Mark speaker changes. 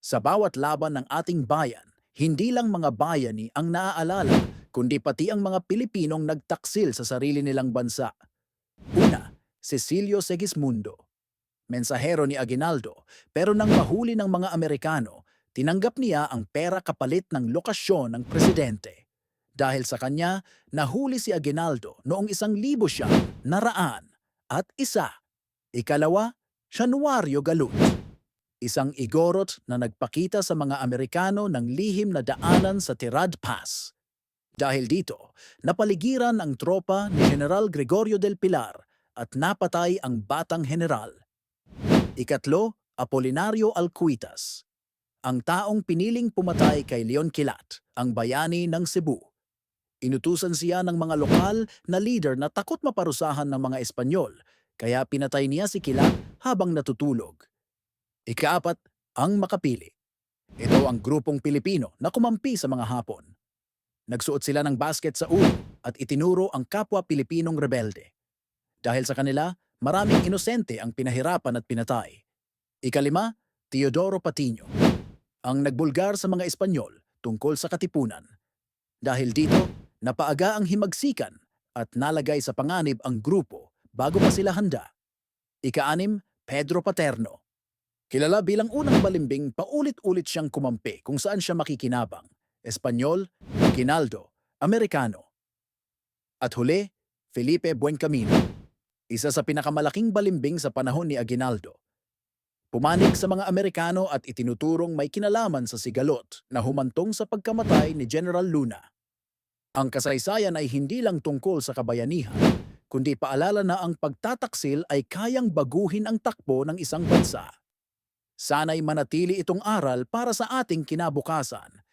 Speaker 1: Sa bawat laban ng ating bayan, hindi lang mga bayani ang naaalala, kundi pati ang mga Pilipinong nagtaksil sa sarili nilang bansa. Una, Cecilio Segismundo. Mensahero ni Aguinaldo, pero nang mahuli ng mga Amerikano, tinanggap niya ang pera kapalit ng lokasyon ng presidente. Dahil sa kanya, nahuli si Aguinaldo noong isang libo siya, naraan, at isa. Ikalawa, Januario Galut. Isang igorot na nagpakita sa mga Amerikano ng lihim na daanan sa Tirad Pass. Dahil dito, napaligiran ang tropa ni General Gregorio del Pilar at napatay ang batang general. Ikatlo, Apolinario Alcuitas. Ang taong piniling pumatay kay Leon Kilat, ang bayani ng Cebu. Inutusan siya ng mga lokal na leader na takot maparusahan ng mga Espanyol, kaya pinatay niya si Kilat habang natutulog. Ikaapat, ang makapili. Ito ang grupong Pilipino na kumampi sa mga Hapon. Nagsuot sila ng basket sa ulo at itinuro ang kapwa Pilipinong rebelde. Dahil sa kanila, maraming inosente ang pinahirapan at pinatay. Ikalima, Teodoro Patino. Ang nagbulgar sa mga Espanyol tungkol sa katipunan. Dahil dito, napaaga ang himagsikan at nalagay sa panganib ang grupo bago pa sila handa. Ikaanim, Pedro Paterno. Kilala bilang unang balimbing, paulit-ulit siyang kumampi kung saan siya makikinabang. Espanyol, Aguinaldo, Amerikano. At huli, Felipe Buencamino. Isa sa pinakamalaking balimbing sa panahon ni Aguinaldo. Pumanig sa mga Amerikano at itinuturong may kinalaman sa sigalot na humantong sa pagkamatay ni General Luna. Ang kasaysayan ay hindi lang tungkol sa kabayanihan, kundi paalala na ang pagtataksil ay kayang baguhin ang takbo ng isang bansa. Sana'y manatili itong aral para sa ating kinabukasan.